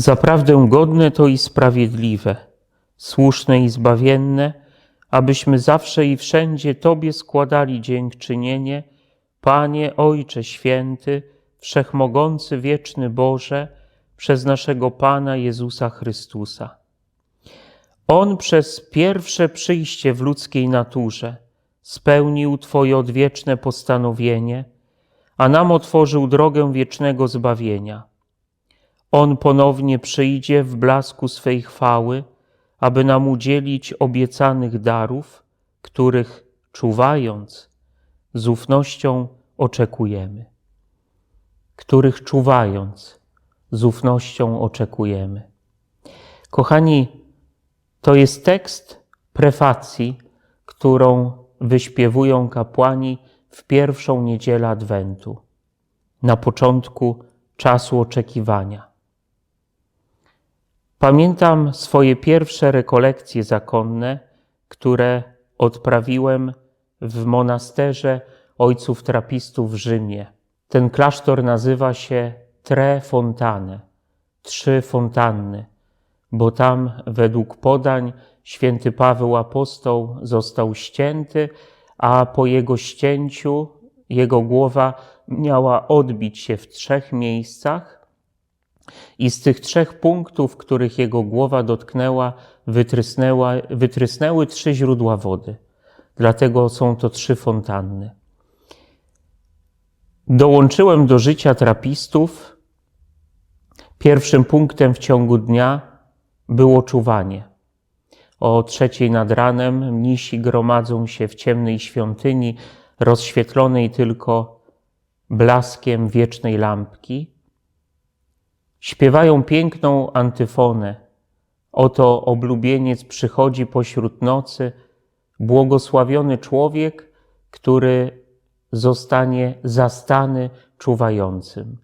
Zaprawdę godne to i sprawiedliwe, słuszne i zbawienne, abyśmy zawsze i wszędzie Tobie składali dziękczynienie, Panie Ojcze Święty, Wszechmogący Wieczny Boże, przez naszego Pana Jezusa Chrystusa. On przez pierwsze przyjście w ludzkiej naturze spełnił Twoje odwieczne postanowienie, a nam otworzył drogę wiecznego zbawienia. On ponownie przyjdzie w blasku swej chwały, aby nam udzielić obiecanych darów, których czuwając, z ufnością oczekujemy. Których czuwając, z ufnością oczekujemy. Kochani, to jest tekst prefacji, którą wyśpiewują kapłani w pierwszą niedzielę Adwentu, na początku czasu oczekiwania. Pamiętam swoje pierwsze rekolekcje zakonne, które odprawiłem w monasterze ojców trapistów w Rzymie. Ten klasztor nazywa się Tre Fontane, trzy fontanny, bo tam według podań święty Paweł apostoł został ścięty, a po jego ścięciu jego głowa miała odbić się w trzech miejscach i z tych trzech punktów, których jego głowa dotknęła, wytrysnęła, wytrysnęły trzy źródła wody. Dlatego są to trzy fontanny. Dołączyłem do życia trapistów. Pierwszym punktem w ciągu dnia było czuwanie. O trzeciej nad ranem mnisi gromadzą się w ciemnej świątyni, rozświetlonej tylko blaskiem wiecznej lampki. Śpiewają piękną antyfonę. Oto oblubieniec przychodzi pośród nocy, błogosławiony człowiek, który zostanie zastany czuwającym,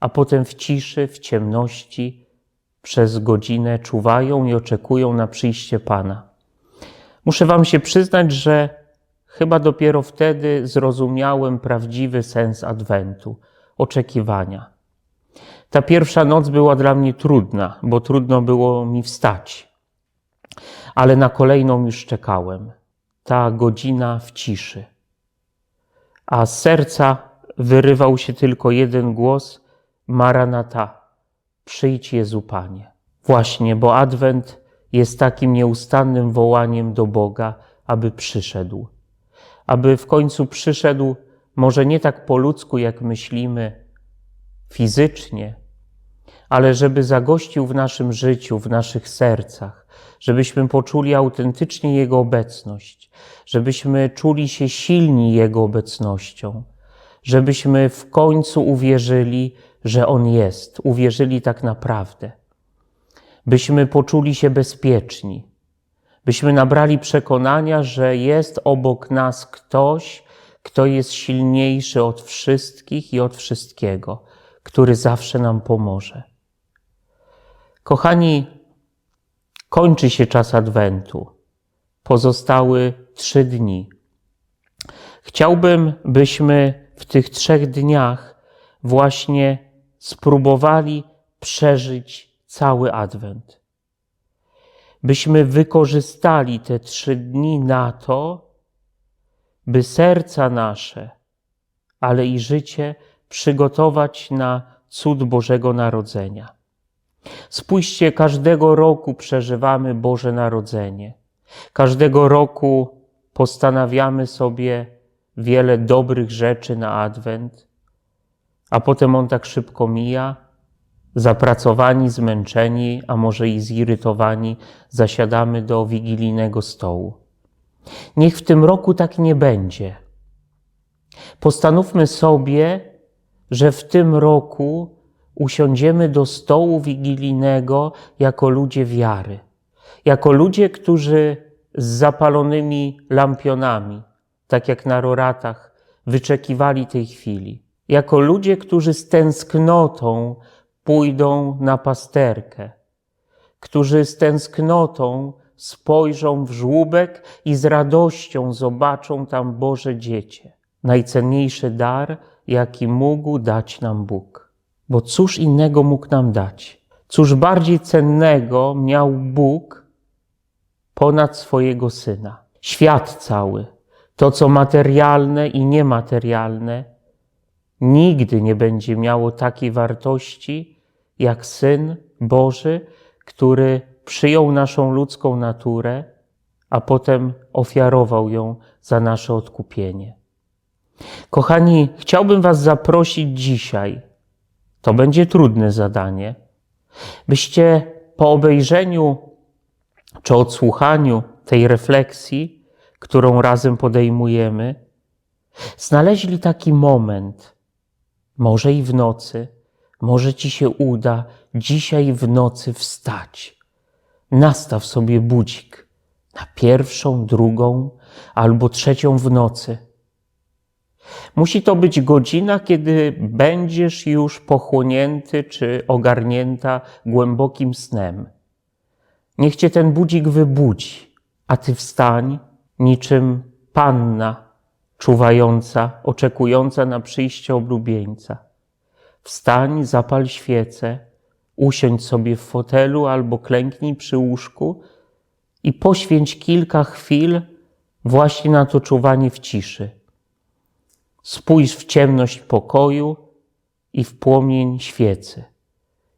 a potem w ciszy, w ciemności przez godzinę czuwają i oczekują na przyjście Pana. Muszę Wam się przyznać, że chyba dopiero wtedy zrozumiałem prawdziwy sens Adwentu, oczekiwania. Ta pierwsza noc była dla mnie trudna, bo trudno było mi wstać, ale na kolejną już czekałem. Ta godzina w ciszy. A z serca wyrywał się tylko jeden głos: Maranata, przyjdź Jezu Panie. Właśnie, bo Adwent jest takim nieustannym wołaniem do Boga, aby przyszedł. Aby w końcu przyszedł, może nie tak po ludzku, jak myślimy, fizycznie, ale żeby zagościł w naszym życiu, w naszych sercach, żebyśmy poczuli autentycznie Jego obecność, żebyśmy czuli się silni Jego obecnością, żebyśmy w końcu uwierzyli, że On jest, uwierzyli tak naprawdę, byśmy poczuli się bezpieczni, byśmy nabrali przekonania, że jest obok nas ktoś, kto jest silniejszy od wszystkich i od wszystkiego, który zawsze nam pomoże. Kochani, kończy się czas Adwentu. Pozostały trzy dni. Chciałbym, byśmy w tych trzech dniach właśnie spróbowali przeżyć cały Adwent. Byśmy wykorzystali te trzy dni na to, by serca nasze, ale i życie przygotować na cud Bożego Narodzenia. Spójrzcie, każdego roku przeżywamy Boże Narodzenie. Każdego roku postanawiamy sobie wiele dobrych rzeczy na Adwent, a potem on tak szybko mija. Zapracowani, zmęczeni, a może i zirytowani, zasiadamy do wigilijnego stołu. Niech w tym roku tak nie będzie. Postanówmy sobie, że w tym roku usiądziemy do stołu wigilijnego jako ludzie wiary, jako ludzie, którzy z zapalonymi lampionami, tak jak na roratach, wyczekiwali tej chwili, jako ludzie, którzy z tęsknotą pójdą na pasterkę, którzy z tęsknotą spojrzą w żłóbek i z radością zobaczą tam Boże dziecię, najcenniejszy dar, jaki mógł dać nam Bóg. Bo cóż innego mógł nam dać? Cóż bardziej cennego miał Bóg ponad swojego syna? Świat cały, to co materialne i niematerialne, nigdy nie będzie miało takiej wartości jak syn Boży, który przyjął naszą ludzką naturę, a potem ofiarował ją za nasze odkupienie. Kochani, chciałbym Was zaprosić dzisiaj. To będzie trudne zadanie, byście po obejrzeniu czy odsłuchaniu tej refleksji, którą razem podejmujemy, znaleźli taki moment, może i w nocy, może Ci się uda dzisiaj w nocy wstać. Nastaw sobie budzik na pierwszą, drugą albo trzecią w nocy. Musi to być godzina, kiedy będziesz już pochłonięty czy ogarnięta głębokim snem. Niech cię ten budzik wybudzi, a ty wstań niczym panna czuwająca, oczekująca na przyjście oblubieńca. Wstań, zapal świecę, usiądź sobie w fotelu albo klęknij przy łóżku i poświęć kilka chwil właśnie na to czuwanie w ciszy. Spójrz w ciemność pokoju i w płomień świecy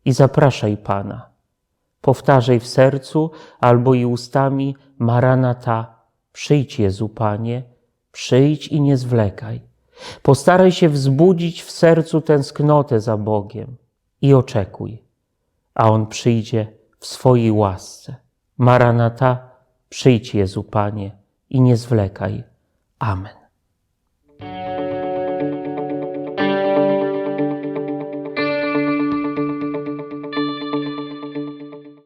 i zapraszaj Pana. Powtarzaj w sercu albo i ustami Maranata, przyjdź Jezu Panie, przyjdź i nie zwlekaj. Postaraj się wzbudzić w sercu tęsknotę za Bogiem i oczekuj, a On przyjdzie w swojej łasce. Maranata, przyjdź Jezu Panie i nie zwlekaj. Amen.